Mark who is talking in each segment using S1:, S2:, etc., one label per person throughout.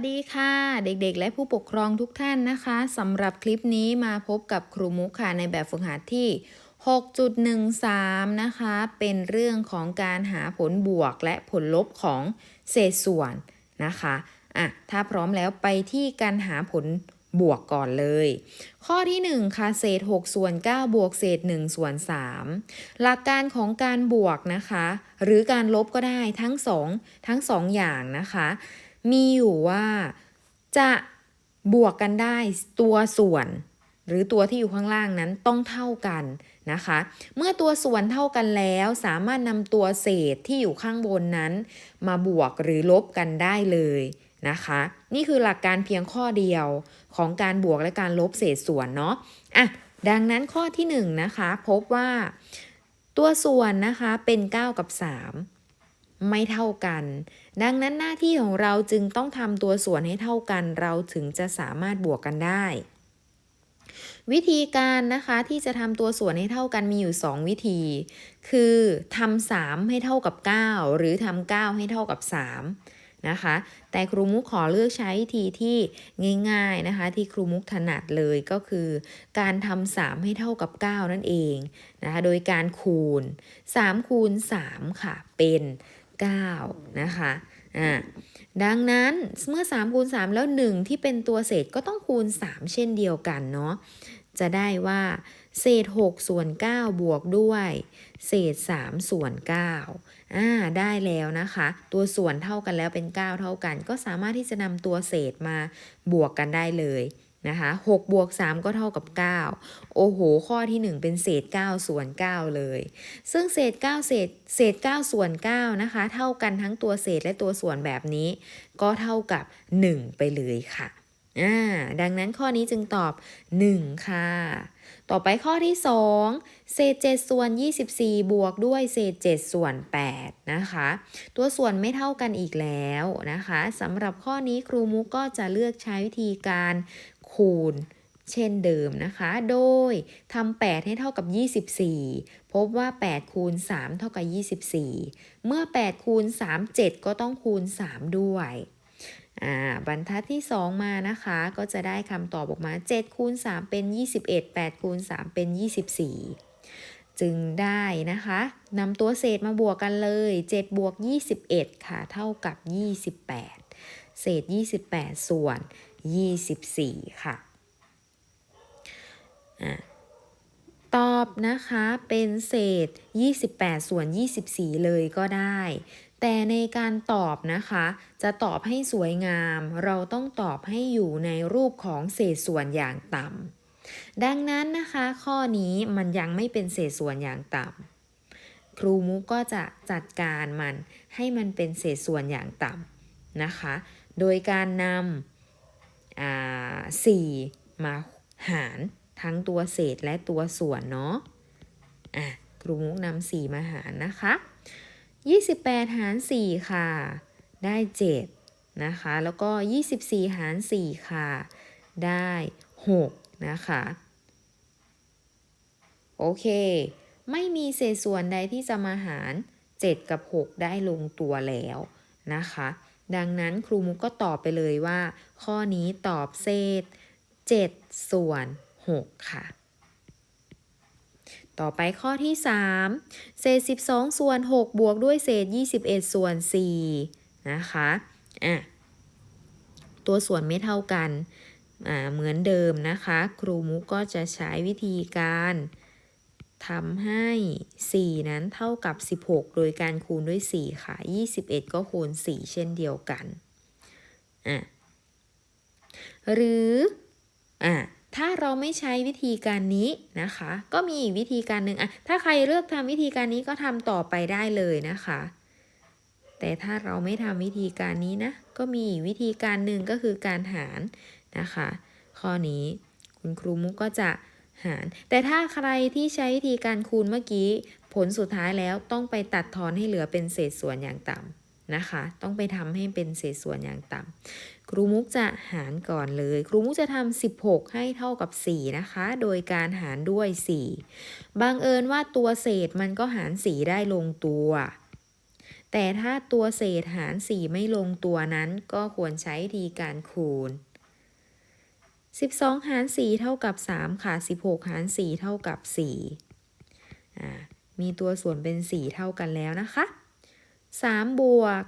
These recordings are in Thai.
S1: สดีค่ะเด็กๆ และผู้ปกครองทุกท่านนะคะสำหรับคลิปนี้มาพบกับครูมุกค่ะในแบบฝึกหัดที่ 6.13 นะคะ เป็นเรื่องของการหาผลบวกและผลลบของเศษส่วนนะคะอะถ้าพร้อมแล้วไปที่การหาผลบวกก่อนเลย ข้อที่ 1 ค่ะ เศษ 6 ส่วน 9 บวกเศษ 1 ส่วน 3 หลักการของการบวกนะคะ หรือการลบก็ได้ทั้งสองทั้งสองอย่างนะคะ มีอยู่ว่าจะบวกกันได้ตัวส่วน หรือตัวที่อยู่ข้างล่างนั้นต้องเท่ากันนะคะ เมื่อตัวส่วนเท่ากันแล้วสามารถนำตัวเศษที่อยู่ข้างบนนั้น มาบวกหรือลบกันได้เลยนะคะ นี่คือหลักการเพียงข้อเดียวของการบวกและการลบเศษส่วนเนาะอะดังนั้นข้อที่1นงนะคะพบว่า ตัวส่วนนะคะเป็น 9 กับ 3 ไม่เท่ากัน ดังนั้นหน้าที่ของเราจึงต้องทำตัวส่วนให้เท่ากัน เราถึงจะสามารถบวกกันได้ วิธีการนะคะที่จะทำตัวส่วนให้เท่ากันมีอยู่ 2 วิธี คือทำ3ให้เท่ากับ 9 หรือทำ9ให้เท่ากับ 3 นะคะ แต่ครูมุกขอเลือกใช้วิธีที่ง่ายๆนะคะ ที่ครูมุกถนัดเลยก็คือ การทำ3ให้เท่ากับ 9 นั่นเองนะคะโดยการคูณ 3 คูณ 3 ค่ะเป็น 9 นะคะอ่าดังนั้นเมื่อ3คูณ3แล้ว 1 ที่เป็นตัวเศษก็ต้องคูณ 3 เช่นเดียวกันเนาะจะได้ว่าเศษ 6 ส่วน 9 บวกด้วย เศษ 3 ส่วน9อ่าได้แล้วนะคะ ตัวส่วนเท่ากันแล้วเป็น 9 เท่ากัน ก็สามารถที่จะนำตัวเศษมาบวกกันได้เลย นะคะ6บวก3 ก็เท่ากับ 9 โอ้โห ข้อที่ 1 เป็นเศษ 9 ส่วน 9 เลย ซึ่งเศษ 9 เศษเศษ 9 ส่วน 9 นะคะ เท่ากันทั้งตัวเศษและตัวส่วนแบบนี้ ก็เท่ากับ 1 ไปเลยค่ะอ่าดังนั้นข้อนี้จึงตอบ 1 ค่ะ ต่อไปข้อที่ 2 เศษ 7 ส่วน 24 บวกด้วยเศษ 7 ส่วน 8 นะคะ ตัวส่วนไม่เท่ากันอีกแล้วนะคะสำหรับข้อนี้ครูมุกก็จะเลือกใช้วิธีการ คูณ เช่นเดิมนะคะ โดยทำ8ให้เท่ากับ 24 พบว่า 8 คูณ 3 เท่ากับ 24 เมื่อ 8 คูณ 3 7 ก็ต้องคูณ 3 ด้วยบรรทัดที่ 2 มานะคะ ก็จะได้คำตอบออกมา7คูณ3เป็น 21 8คูณ3เป็น 24 จึงได้นะคะนำตัวเศษมาบวกกันเลย 7 บวก 21 ค่ะ เท่ากับ 28 เศษ 28 ส่วน 24ค่ะอะ ตอบนะคะเป็นเศษ 28 ส่วน 24 เลยก็ได้ แต่ในการตอบนะคะ จะตอบให้สวยงาม เราต้องตอบให้อยู่ในรูปของเศษส่วนอย่างต่ำ ดังนั้นนะคะ ข้อนี้มันยังไม่เป็นเศษส่วนอย่างต่ำ ครูมุกก็จะจัดการมันให้มันเป็นเศษส่วนอย่างต่ำนะคะ โดยการนำ สี่มาหารทั้งตัวเศษและตัวส่วนเนาะอะครูมุกนำสี่มาหารนะคะ28หาร4ค่ะ ได้7นะคะ แล้วก็24หาร4ค่ะ ได้6นะคะโอเค ไม่มีเศษส่วนใดที่จะมาหาร 7 กับ 6 ได้ลงตัวแล้วนะคะ ดังนั้นครูมุกก็ตอบไปเลยว่า ข้อนี้ตอบเศษ 7 ส่วน 6 ค่ะ ต่อไปข้อที่ 3 เศษ 12 ส่วน 6 บวกด้วยเศษ 21 ส่วน 4 นะคะอะตัวส่วนไม่เท่ากันอ่าเหมือนเดิมนะคะ ครูมุกก็จะใช้วิธีการ ทำให้ 4 นั้นเท่ากับ 16 โดยการคูณด้วย 4 ค่ะ 21 ก็คูณ 4 เช่นเดียวกันอะหรืออะถ้าเราไม่ใช้วิธีการนี้นะคะ ก็มีอีกวิธีการหนึ่งอะถ้าใครเลือกทำวิธีการนี้ก็ทำต่อไปได้เลยนะคะ แต่ถ้าเราไม่ทำวิธีการนี้นะ ก็มีอีกวิธีการหนึ่งก็คือการหารนะคะ ข้อนี้คุณครูมุกก็จะ หาร แต่ถ้าใครที่ใช้วิธีการคูณเมื่อกี้ ผลสุดท้ายแล้วต้องไปตัดทอนให้เหลือเป็นเศษส่วนอย่างต่ำนะคะ ต้องไปทำให้เป็นเศษส่วนอย่างต่ำครูมุกจะหารก่อนเลย ครูมุกจะทำ16 ให้เท่ากับ 4 นะคะ โดยการหารด้วย 4 บังเอิญว่าตัวเศษมันก็หาร 4 ได้ลงตัวแต่ถ้าตัวเศษหาร 4 ไม่ลงตัวนั้นก็ควรใช้วิธีการคูณ 12 หาร 4 เท่ากับ 3 ค่ะ 16 หาร 4 เท่ากับ4อ่ามีตัวส่วนเป็น 4 เท่ากันแล้วนะคะ 3 บวก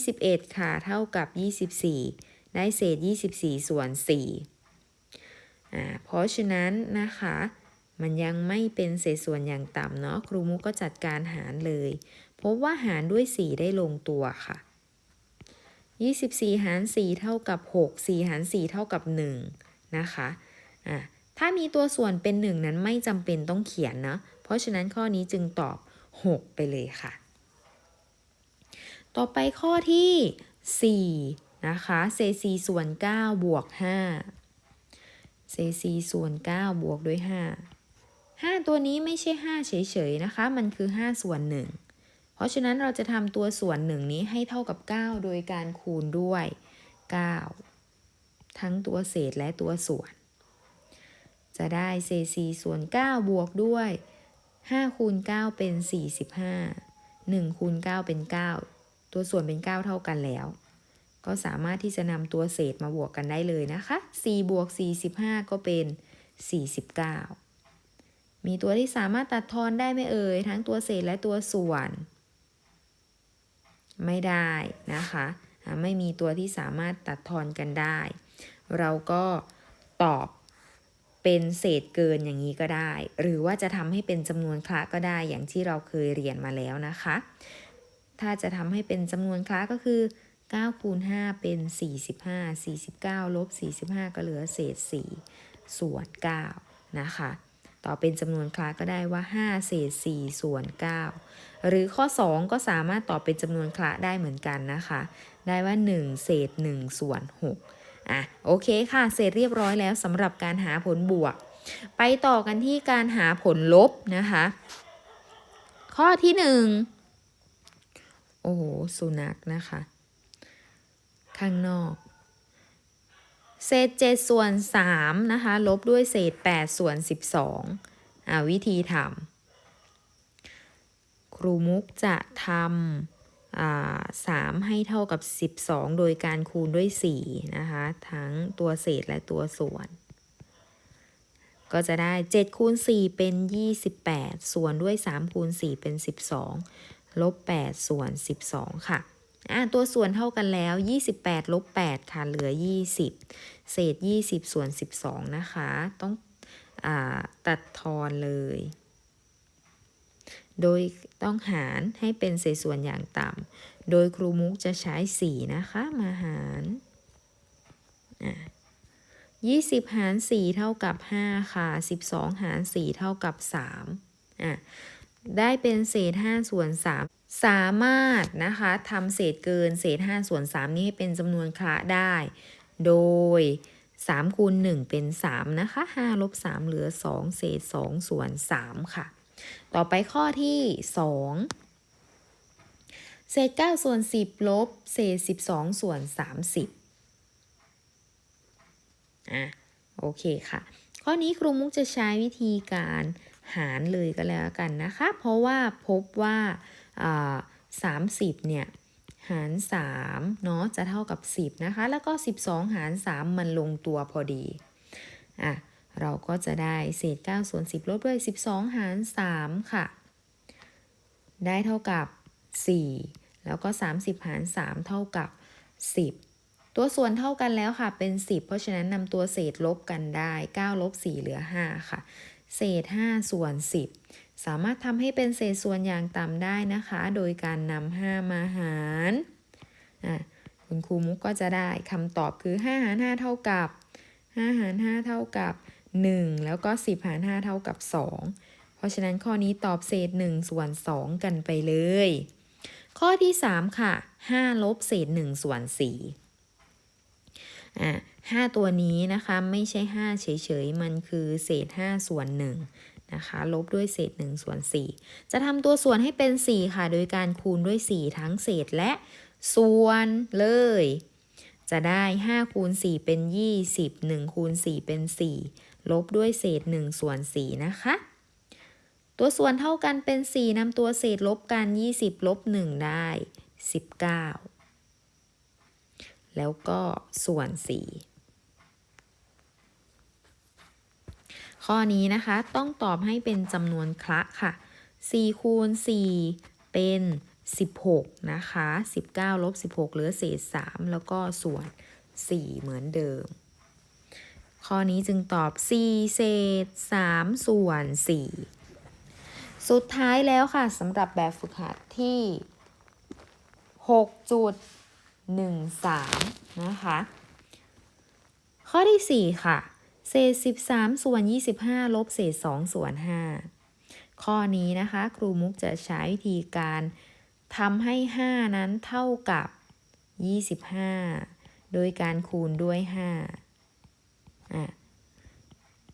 S1: 21 ค่ะ เท่ากับ 24 ได้เศษ 24 ส่วน4อ่าเพราะฉะนั้นนะคะ มันยังไม่เป็นเศษส่วนอย่างต่ำเนาะ ครูมุกก็จัดการหารเลย พบว่าหารด้วย 4 ได้ลงตัวค่ะ24 หาร 4 เท่ากับ 6 4 หาร 4 เท่ากับ 1 นะคะอะถ้ามีตัวส่วนเป็น1นั้นไม่จำเป็นต้องเขียนนะ เพราะฉะนั้นข้อนี้จึงตอบ 6 ไปเลยค่ะ ต่อไปข้อที่ 4 นะคะเศษ4ส่วน9บวก5เศษ4ส่วน9บวกด้วย 5 5 ตัวนี้ไม่ใช่ 5 เฉยๆนะคะ มันคือ 5 ส่วน 1 เพราะฉะนั้นเราจะทำตัวส่วน 1 นี้ให้เท่ากับ 9 โดยการคูณด้วย 9 ทั้งตัวเศษและตัวส่วน จะได้เศษ4ส่วน 9 บวกด้วย5คูณ9เป็น 45 1คูณ9เป็น 9 ตัวส่วนเป็น 9 เท่ากันแล้ว ก็สามารถที่จะนำตัวเศษมาบวกกันได้เลยนะคะ4บวก45 ก็เป็น 49 มีตัวที่สามารถตัดทอนได้ไหมเอ่ย ทั้งตัวเศษและตัวส่วน ไม่ได้นะคะอะไม่มีตัวที่สามารถตัดทอนกันได้ เราก็ตอบเป็นเศษเกินอย่างนี้ก็ได้ หรือว่าจะทำให้เป็นจำนวนคละก็ได้อย่างที่เราเคยเรียนมาแล้วนะคะ ถ้าจะทำให้เป็นจำนวนคละก็คือ9คูณ5เป็น 45 49ลบ45 ก็เหลือเศษ 4 ส่วน9นะคะ ต่อเป็นจำนวนคละก็ได้ว่า 5 เศษ 4 ส่วน 9 หรือข้อ 2 ก็สามารถตอบเป็นจำนวนคละได้เหมือนกันนะคะ ได้ว่า 1 เศษ 1 ส่วน 6 อะโอเคค่ะ เสร็จเรียบร้อยแล้วสำหรับการหาผลบวก ไปต่อกันที่การหาผลลบนะคะ ข้อที่หนึ่งโอ้โหสุนัขนะคะ ข้างนอกเศษ7ส่วน3นะคะ ลบด้วยเศษ8ส่วน 12อ่าวิธีทำครูมุกจะทำ อ่า3ให้เท่ากับ 12 โดยการคูณด้วย 4 นะคะ ทั้งตัวเศษและตัวส่วน ก็จะได้ 7 คูณ 4 เป็น 28 ส่วนด้วย 3 คูณ 4 เป็น 12 ลบ 8 ส่วน 12 ค่ะอะตัวส่วนเท่ากันแล้ว 28 ลบ 8 ค่ะ เหลือ 20 เศษ 20 ส่วน 12 นะคะ ต้องอตัดทอนเลย โดยต้องหารให้เป็นเศษส่วนอย่างต่ำ โดยครูมุกจะใช้ 4 นะคะมาหารอะ20หาร4เท่ากับ5ค่ะ12หาร4เท่ากับ3อะได้เป็นเศษ5ส่วน3สามารถนะคะทำเศษเกินเศษ5ส่วน3นี้ให้เป็นจำนวนคละได้ โดย3คูณ1เป็น3นะคะ5ลบ3เหลือ2เศษ2ส่วน3ค่ะ ต่อไปข้อที่ 2 เศษ 9 ส่วน 10 ลบ เศษ 12 ส่วน 30 อะ โอเคค่ะ ข้อนี้ครูมุกจะใช้วิธีการหารเลยก็แล้วกันนะคะ เพราะว่าพบว่าา30 เนี่ย หาร3เนาะจะเท่ากับ 10 นะคะ แล้วก็ 12 หาร 3 มันลงตัวพอดี อะ เราก็จะได้เศษ9ส่วน10 ลบด้วย 12 หาร 3 ค่ะ ได้เท่ากับ 4 แล้วก็ 30 หาร 3 เท่ากับ 10 ตัวส่วนเท่ากันแล้วค่ะเป็น 10 เพราะฉะนั้นนำตัวเศษลบกันได้ 9 ลบ 4 เหลือ 5 ค่ะ เศษ 5 ส่วน 10 สามารถทำให้เป็นเศษส่วนอย่างต่ำได้นะคะ โดยการนำ5มาหารอะคุณครูมุกก็จะได้คำตอบคือ 5 หาร 5 เท่ากับ 5 หาร 5 เท่ากับ 1 แล้วก็ 10 หาร 5 เท่ากับ 2 เพราะฉะนั้นข้อนี้ตอบเศษ 1 ส่วน 2 กันไปเลย ข้อที่ 3 ค่ะ 5 ลบเศษ 1 ส่วน 4 อะ5ตัวนี้นะคะไม่ใช่ 5 เฉยๆ มันคือเศษ 5 ส่วน 1 นะคะ ลบด้วยเศษ 1 ส่วน 4 จะทำตัวส่วนให้เป็น 4 ค่ะ โดยการคูณด้วย 4 ทั้งเศษและส่วนเลย จะได้ 5 คูณ 4 เป็น 20 1 คูณ 4 เป็น 4 ลบด้วยเศษ1ส่วน4นะคะ ตัวส่วนเท่ากันเป็น 4นำตัวเศษลบกัน 20 ลบ 1 ได้ 19 แล้วก็ส่วน 4 ข้อนี้นะคะต้องตอบให้เป็นจำนวนคละค่ะ 4 คูณ 4 เป็น 16 นะคะ 19 ลบ 16 เหลือเศษ 3 แล้วก็ส่วน 4 เหมือนเดิม ข้อนี้จึงตอบ 4 เศษ 3 ส่วน 4 สุดท้ายแล้วค่ะสำหรับแบบฝึกหัดที่ 6.13 นะคะ ข้อที่ 4 ค่ะ เศษ 13 ส่วน 25 ลบเศษ 2 ส่วน 5 ข้อนี้นะคะ ครูมุกจะใช้วิธีการทำให้ 5 นั้นเท่ากับ 25 โดยการคูณด้วย 5 อะ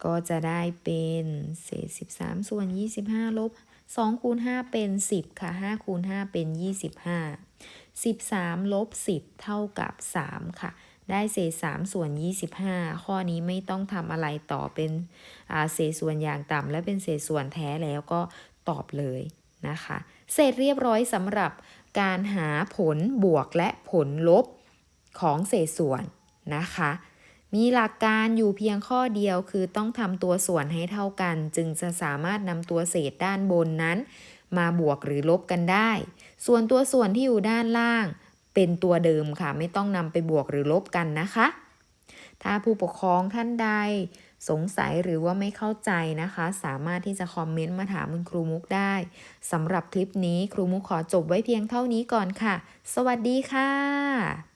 S1: ก็จะได้เป็นเศษ 13 ส่วน 25 ลบ 2 คูณ 5 เป็น 10 ค่ะ 5 คูณ 5 เป็น 25 13 ลบ 10 เท่ากับ 3 ค่ะ ได้เศษ 3 ส่วน 25 ข้อนี้ไม่ต้องทำอะไรต่อเป็นเศษส่วนอย่างต่ำและเป็นเศษส่วนแท้แล้วก็ตอบเลยนะคะ เสร็จเรียบร้อยสำหรับการหาผลบวกและผลลบของเศษส่วนนะคะ มีหลักการอยู่เพียงข้อเดียวคือต้องทำตัวส่วนให้เท่ากัน จึงจะสามารถนำตัวเศษด้านบนนั้น มาบวกหรือลบกันได้ ส่วนตัวส่วนที่อยู่ด้านล่าง เป็นตัวเดิมค่ะ ไม่ต้องนำไปบวกหรือลบกันนะคะ ถ้าผู้ปกครองท่านใดสงสัยหรือว่าไม่เข้าใจนะคะ สามารถที่จะคอมเมนต์มาถามคุณครูมุกได้สำหรับคลิปนี้ครูมุกขอจบไว้เพียงเท่านี้ก่อนค่ะ สวัสดีค่ะ